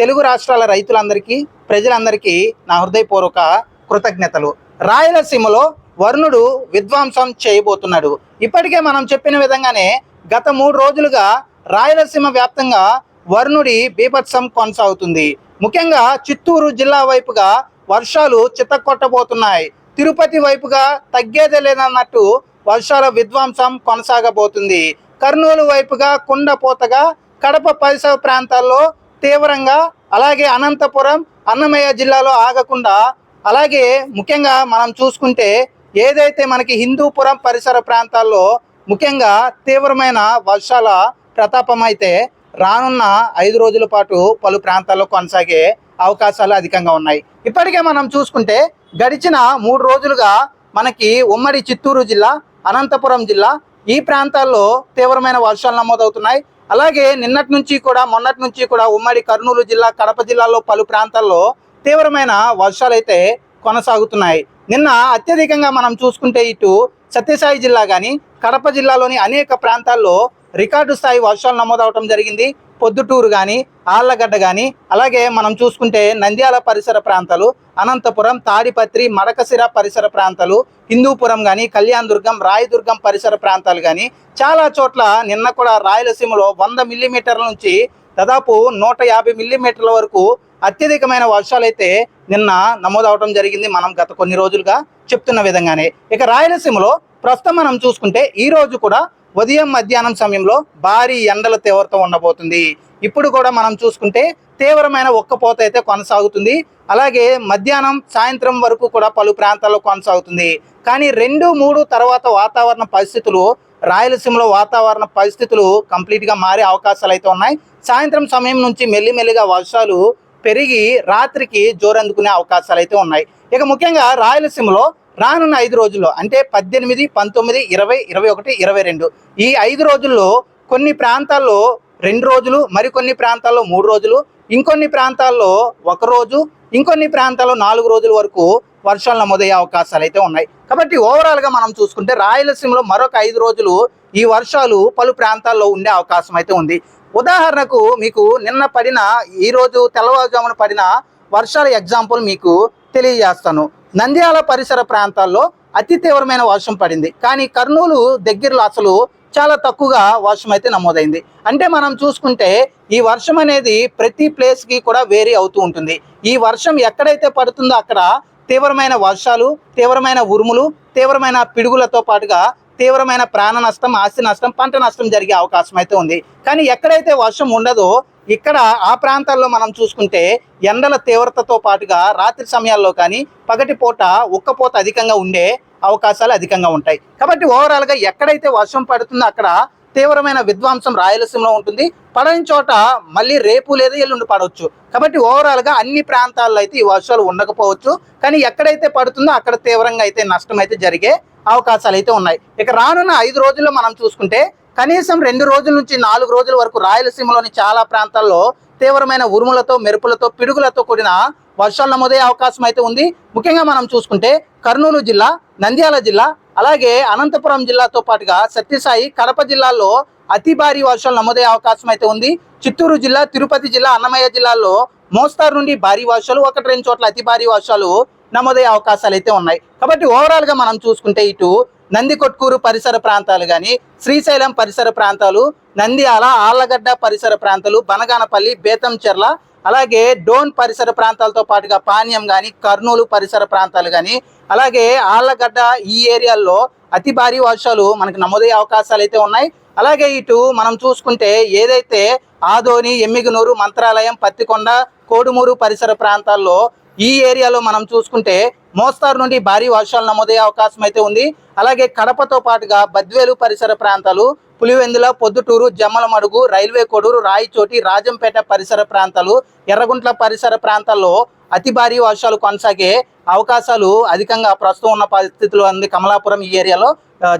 తెలుగు రాష్ట్రాల రైతులందరికీ ప్రజలందరికీ నా హృదయపూర్వక కృతజ్ఞతలు. రాయలసీమలో వరుణుడు విధ్వంసం చేయబోతున్నాడు. ఇప్పటికే మనం చెప్పిన విధంగానే గత మూడు రోజులుగా రాయలసీమ వ్యాప్తంగా వరుణుడి బీభత్సం కొనసాగుతుంది. ముఖ్యంగా చిత్తూరు జిల్లా వైపుగా వర్షాలు చిత్తకొట్టబోతున్నాయి తిరుపతి వైపుగా తగ్గేదే లేదన్నట్టు వర్షాల విధ్వంసం కొనసాగబోతుంది. కర్నూలు వైపుగా కుండపోతగా కడప పరిసర ప్రాంతాల్లో తీవ్రంగా అలాగే అనంతపురం అన్నమయ్య జిల్లాలో ఆగకుండా అలాగే ముఖ్యంగా మనం చూసుకుంటే ఏదైతే మనకి హిందూపురం పరిసర ప్రాంతాల్లో ముఖ్యంగా తీవ్రమైన వర్షాల ప్రతాపం అయితే రానున్న ఐదు రోజుల పాటు పలు ప్రాంతాల్లో కొనసాగే అవకాశాలు అధికంగా ఉన్నాయి. ఇప్పటికే మనం చూసుకుంటే గడిచిన మూడు రోజులుగా మనకి ఉమ్మడి చిత్తూరు జిల్లా అనంతపురం జిల్లా ఈ ప్రాంతాల్లో తీవ్రమైన వర్షాలు నమోదవుతున్నాయి. అలాగే నిన్నటి నుంచి కూడా మొన్నటి నుంచి కూడా ఉమ్మడి కర్నూలు జిల్లా కడప జిల్లాలో పలు ప్రాంతాల్లో తీవ్రమైన వర్షాలైతే కొనసాగుతున్నాయి. నిన్న అత్యధికంగా మనం చూసుకుంటే ఇటు సత్యసాయి జిల్లా కానీ కడప జిల్లాలోని అనేక ప్రాంతాల్లో రికార్డు స్థాయి వర్షాలు నమోదవటం జరిగింది. పొద్దుటూరు కానీ ఆళ్ళగడ్డ కానీ అలాగే మనం చూసుకుంటే నంద్యాల పరిసర ప్రాంతాలు అనంతపురం తాడిపత్రి మడకసిర పరిసర ప్రాంతాలు హిందూపురం కానీ కళ్యాణ్ దుర్గం రాయదుర్గం పరిసర ప్రాంతాలు కానీ చాలా చోట్ల నిన్న కూడా రాయలసీమలో వంద మిల్లీమీటర్ల నుంచి దాదాపు నూట యాభై మిల్లీమీటర్ల వరకు అత్యధికమైన వర్షాలైతే నిన్న నమోదవడం జరిగింది మనం గత కొన్ని రోజులుగా చెప్తున్న విధంగానే. ఇక రాయలసీమలో ప్రస్తుతం మనం చూసుకుంటే ఈ రోజు కూడా ఉదయం మధ్యాహ్నం సమయంలో భారీ ఎండల తీవ్రత ఉండబోతుంది. ఇప్పుడు కూడా మనం చూసుకుంటే తీవ్రమైన ఒక్కపోత అయితే కొనసాగుతుంది. అలాగే మధ్యాహ్నం సాయంత్రం వరకు కూడా పలు ప్రాంతాల్లో కొనసాగుతుంది. కానీ రెండు మూడు తర్వాత వాతావరణ పరిస్థితులు రాయలసీమలో వాతావరణ పరిస్థితులు కంప్లీట్గా మారే అవకాశాలు అయితే ఉన్నాయి. సాయంత్రం సమయం నుంచి మెల్లిమెల్లిగా వర్షాలు పెరిగి రాత్రికి జోరందుకునే అవకాశాలు అయితే ఉన్నాయి. ఇక ముఖ్యంగా రాయలసీమలో రానున్న ఐదు రోజుల్లో అంటే పద్దెనిమిది పంతొమ్మిది ఇరవై ఇరవై ఒకటి ఇరవై రెండు ఈ ఐదు రోజుల్లో కొన్ని ప్రాంతాల్లో రెండు రోజులు మరికొన్ని ప్రాంతాల్లో మూడు రోజులు ఇంకొన్ని ప్రాంతాల్లో ఒక రోజు ఇంకొన్ని ప్రాంతాల్లో నాలుగు రోజుల వరకు వర్షాలు నమోదయ్యే అవకాశాలు అయితే ఉన్నాయి. కాబట్టి ఓవరాల్గా మనం చూసుకుంటే రాయలసీమలో మరొక ఐదు రోజులు ఈ వర్షాలు పలు ప్రాంతాల్లో ఉండే అవకాశం అయితే ఉంది. ఉదాహరణకు మీకు నిన్న పడిన ఈ రోజు తెల్లవారుజామున పడిన వర్షాల ఎగ్జాంపుల్ మీకు తెలియజేస్తాను. నంద్యాల పరిసర ప్రాంతాల్లో అతి తీవ్రమైన వర్షం పడింది. కానీ కర్నూలు దగ్గరలో అసలు చాలా తక్కువగా వర్షం అయితే నమోదైంది. అంటే మనం చూసుకుంటే ఈ వర్షం అనేది ప్రతి ప్లేస్కి కూడా వేరీ అవుతూ ఉంటుంది. ఈ వర్షం ఎక్కడైతే పడుతుందో అక్కడ తీవ్రమైన వర్షాలు తీవ్రమైన ఉరుములు తీవ్రమైన పిడుగులతో పాటుగా తీవ్రమైన ప్రాణ నష్టం ఆస్తి నష్టం పంట నష్టం జరిగే అవకాశం అయితే ఉంది. కానీ ఎక్కడైతే వర్షం ఉండదో ఇక్కడ ఆ ప్రాంతాల్లో మనం చూసుకుంటే ఎండల తీవ్రతతో పాటుగా రాత్రి సమయాల్లో కానీ పగటి పూట ఉక్కపోత అధికంగా ఉండే అవకాశాలు అధికంగా ఉంటాయి. కాబట్టి ఓవరాల్గా ఎక్కడైతే వర్షం పడుతుందో అక్కడ తీవ్రమైన విధ్వంసం రాయలసీమలో ఉంటుంది. పడని చోట మళ్ళీ రేపు లేదా ఎల్లుండి పడవచ్చు. కాబట్టి ఓవరాల్గా అన్ని ప్రాంతాల్లో అయితే ఈ వర్షాలు ఉండకపోవచ్చు. కానీ ఎక్కడైతే పడుతుందో అక్కడ తీవ్రంగా అయితే నష్టం అయితే జరిగే అవకాశాలు అయితే ఉన్నాయి. ఇక రానున్న ఐదు రోజుల్లో మనం చూసుకుంటే కనీసం రెండు రోజుల నుంచి నాలుగు రోజుల వరకు రాయలసీమలోని చాలా ప్రాంతాల్లో తీవ్రమైన ఉరుములతో మెరుపులతో పిడుగులతో కూడిన వర్షాలు నమోదయ్యే అవకాశం అయితే ఉంది. ముఖ్యంగా మనం చూసుకుంటే కర్నూలు జిల్లా నంద్యాల జిల్లా అలాగే అనంతపురం జిల్లాతో పాటుగా సత్యసాయి కడప జిల్లాల్లో అతి భారీ వర్షాలు నమోదయ్యే అవకాశం అయితే ఉంది. చిత్తూరు జిల్లా తిరుపతి జిల్లా అన్నమయ్య జిల్లాల్లో మోస్తారు నుండి భారీ వర్షాలు ఒకటి రెండు చోట్ల అతి భారీ వర్షాలు నమోదయ్యే అవకాశాలు అయితే ఉన్నాయి. కాబట్టి ఓవరాల్గా మనం చూసుకుంటే ఇటు నందికొట్కూరు పరిసర ప్రాంతాలు కానీ శ్రీశైలం పరిసర ప్రాంతాలు నంద్యాల ఆళ్ళగడ్డ పరిసర ప్రాంతాలు బనగానపల్లి బేతంచెర్ల అలాగే డోన్ పరిసర ప్రాంతాలతో పాటుగా పాణ్యం కానీ కర్నూలు పరిసర ప్రాంతాలు కానీ అలాగే ఆళ్ళగడ్డ ఈ ఏరియాల్లో అతి భారీ వర్షాలు మనకు నమోదయ్యే అవకాశాలు అయితే ఉన్నాయి. అలాగే ఇటు మనం చూసుకుంటే ఏదైతే ఆదోని ఎమ్మిగనూరు మంత్రాలయం పత్తికొండ కోడుమూరు పరిసర ప్రాంతాల్లో ఈ ఏరియాలో మనం చూసుకుంటే మోస్తారు నుండి భారీ వర్షాలు నమోదయ్యే అవకాశం అయితే ఉంది. అలాగే కడపతో పాటుగా బద్వేలు పరిసర ప్రాంతాలు పులివెందుల పొద్దుటూరు జమ్మలమడుగు రైల్వే కొడూరు రాయచోటి రాజంపేట పరిసర ప్రాంతాలు ఎర్రగుంట్ల పరిసర ప్రాంతాల్లో అతి భారీ వర్షాలు కొనసాగే అవకాశాలు అధికంగా ప్రస్తుతం ఉన్న పరిస్థితులు అంది కమలాపురం ఈ ఏరియాలో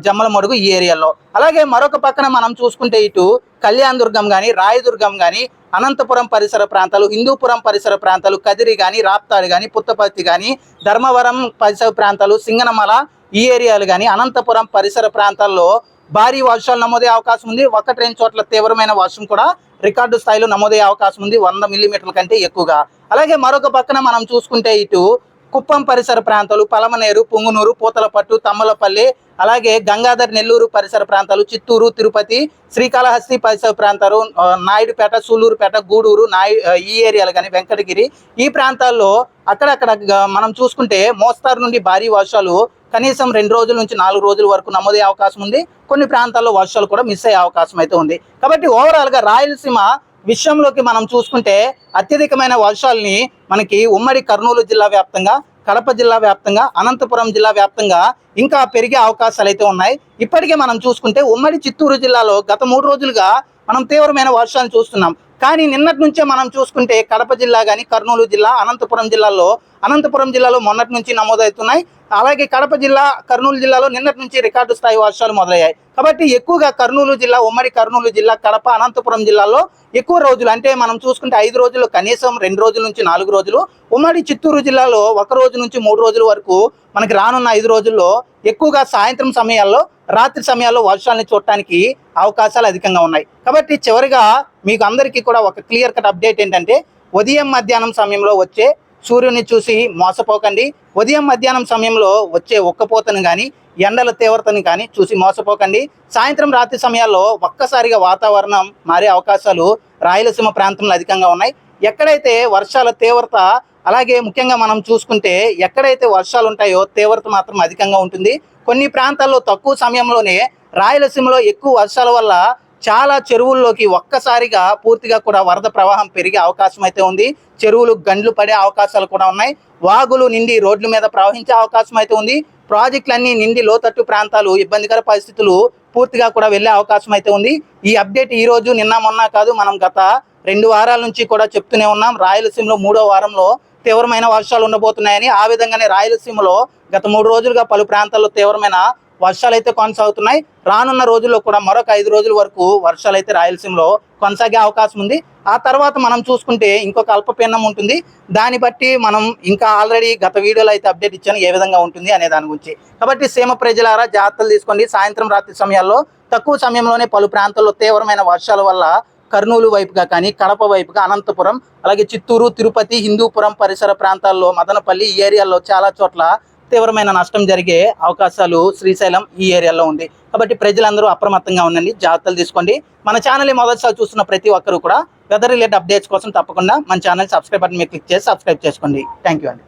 జమ్మలమడుగు ఈ ఏరియాలో. అలాగే మరొక పక్కన మనం చూసుకుంటే ఇటు కళ్యాణ్ దుర్గం కానీ రాయదుర్గం కానీ అనంతపురం పరిసర ప్రాంతాలు హిందూపురం పరిసర ప్రాంతాలు కదిరి కానీ రాప్తాడు కానీ పుత్తపర్తి కానీ ధర్మవరం పరిసర ప్రాంతాలు సింగనమల ఈ ఏరియాలు కానీ అనంతపురం పరిసర ప్రాంతాల్లో భారీ వర్షాలు నమోదయ్యే అవకాశం ఉంది. ఒకటి రెండు చోట్ల తీవ్రమైన వర్షం కూడా రికార్డు స్థాయిలో నమోదయ్యే అవకాశం ఉంది. వంద మిల్లీమీటర్ల కంటే ఎక్కువగా. అలాగే మరొక పక్కన మనం చూసుకుంటే ఇటు కుప్పం పరిసర ప్రాంతాలు పలమనేరు పుంగునూరు పూతలపట్టు తమ్మలపల్లి అలాగే గంగాధర్ నెల్లూరు పరిసర ప్రాంతాలు చిత్తూరు తిరుపతి శ్రీకాళహస్తి పరిసర ప్రాంతాలు నాయుడుపేట సూలూరుపేట గూడూరు నాయు ఈ ఏరియాలు కానీ వెంకటగిరి ఈ ప్రాంతాల్లో అక్కడక్కడ మనం చూసుకుంటే మోస్తారు నుండి భారీ వర్షాలు కనీసం రెండు రోజుల నుంచి నాలుగు రోజుల వరకు నమోదయ్యే అవకాశం ఉంది. కొన్ని ప్రాంతాల్లో వర్షాలు కూడా మిస్ అయ్యే అవకాశం అయితే ఉంది. కాబట్టి ఓవరాల్గా రాయలసీమ విషయంలోకి మనం చూసుకుంటే అత్యధికమైన వర్షాలని మనకి ఉమ్మడి కర్నూలు జిల్లా వ్యాప్తంగా కడప జిల్లా వ్యాప్తంగా అనంతపురం జిల్లా వ్యాప్తంగా ఇంకా పెరిగే అవకాశాలు అయితే ఉన్నాయి. ఇప్పటికే మనం చూసుకుంటే ఉమ్మడి చిత్తూరు జిల్లాలో గత మూడు రోజులుగా మనం తీవ్రమైన వర్షాలు చూస్తున్నాం. కానీ నిన్నటి నుంచే మనం చూసుకుంటే కడప జిల్లా కానీ కర్నూలు జిల్లా అనంతపురం జిల్లాలో అనంతపురం జిల్లాలో మొన్నటి నుంచి నమోదవుతున్నాయి. అలాగే కడప జిల్లా కర్నూలు జిల్లాలో నిన్నటి నుంచి రికార్డు స్థాయి వర్షాలు మొదలయ్యాయి. కాబట్టి ఎక్కువగా కర్నూలు జిల్లా ఉమ్మడి కర్నూలు జిల్లా కడప అనంతపురం జిల్లాలో ఎక్కువ రోజులు అంటే మనం చూసుకుంటే ఐదు రోజులు కనీసం రెండు రోజుల నుంచి నాలుగు రోజులు ఉమ్మడి చిత్తూరు జిల్లాలో ఒక రోజు నుంచి మూడు రోజుల వరకు మనకి రానున్న ఐదు రోజుల్లో ఎక్కువగా సాయంత్రం సమయాల్లో రాత్రి సమయాల్లో వర్షాలని చూడటానికి అవకాశాలు అధికంగా ఉన్నాయి. కాబట్టి చివరిగా మీకు అందరికీ కూడా ఒక క్లియర్ కట్ అప్డేట్ ఏంటంటే ఉదయం మధ్యాహ్నం సమయంలో వచ్చే సూర్యుని చూసి మోసపోకండి. ఉదయం మధ్యాహ్నం సమయంలో వచ్చే ఒక్కపోతను కానీ ఎండల తీవ్రతను కానీ చూసి మోసపోకండి. సాయంత్రం రాత్రి సమయాల్లో ఒక్కసారిగా వాతావరణం మారే అవకాశాలు రాయలసీమ ప్రాంతంలో అధికంగా ఉన్నాయి. ఎక్కడైతే వర్షాల తీవ్రత అలాగే ముఖ్యంగా మనం చూసుకుంటే ఎక్కడైతే వర్షాలు ఉంటాయో తీవ్రత మాత్రం అధికంగా ఉంటుంది. కొన్ని ప్రాంతాల్లో తక్కువ సమయంలోనే రాయలసీమలో ఎక్కువ వర్షాల వల్ల చాలా చెరువుల్లోకి ఒక్కసారిగా పూర్తిగా కూడా వరద ప్రవాహం పెరిగే అవకాశం అయితే ఉంది. చెరువులు గండ్లు పడే అవకాశాలు కూడా ఉన్నాయి. వాగులు నిండి రోడ్ల మీద ప్రవహించే అవకాశం అయితే ఉంది. ప్రాజెక్టులన్నీ నిండి లోతట్టు ప్రాంతాలు ఇబ్బందికర పరిస్థితులు పూర్తిగా కూడా వెళ్ళే అవకాశం అయితే ఉంది. ఈ అప్డేట్ ఈ రోజు నిన్న మొన్న కాదు మనం గత రెండు వారాల నుంచి కూడా చెప్తూనే ఉన్నాం. రాయలసీమలో మూడో వారంలో తీవ్రమైన వర్షాలు ఉండబోతున్నాయని ఆ విధంగానే రాయలసీమలో గత మూడు రోజులుగా పలు ప్రాంతాల్లో తీవ్రమైన వర్షాలు అయితే కొనసాగుతున్నాయి. రానున్న రోజుల్లో కూడా మరొక ఐదు రోజుల వరకు వర్షాలు అయితే రాయలసీమలో కొనసాగే అవకాశం ఉంది. ఆ తర్వాత మనం చూసుకుంటే ఇంకొక అల్పపీడనం ఉంటుంది. దాన్ని బట్టి మనం ఇంకా ఆల్రెడీ గత వీడియోలో అయితే అప్డేట్ ఇచ్చాను ఏ విధంగా ఉంటుంది అనే దాని గురించి. కాబట్టి సీమ ప్రజలారా జాగ్రత్తలు తీసుకోండి. సాయంత్రం రాత్రి సమయాల్లో తక్కువ సమయంలోనే పలు ప్రాంతాల్లో తీవ్రమైన వర్షాల వల్ల కర్నూలు వైపుగా కానీ కడప వైపుగా అనంతపురం అలాగే చిత్తూరు తిరుపతి హిందూపురం పరిసర ప్రాంతాల్లో మదనపల్లి ఈ ఏరియాల్లో చాలా చోట్ల తీవ్రమైన నష్టం జరిగే అవకాశాలు శ్రీశైలం ఈ ఏరియాలో ఉంది. కాబట్టి ప్రజలందరూ అప్రమత్తంగా ఉండండి జాగ్రత్తలు తీసుకోండి. మన ఛానల్ మొదటిసారి చూస్తున్న ప్రతి ఒక్కరూ కూడా వెదర్ రిలేటెడ్ అప్డేట్స్ కోసం తప్పకుండా మన ఛానల్ సబ్స్క్రైబ్ బటన్ మీరు క్లిక్ చేసి సబ్స్క్రైబ్ చేసుకోండి. థ్యాంక్ యూ అండి.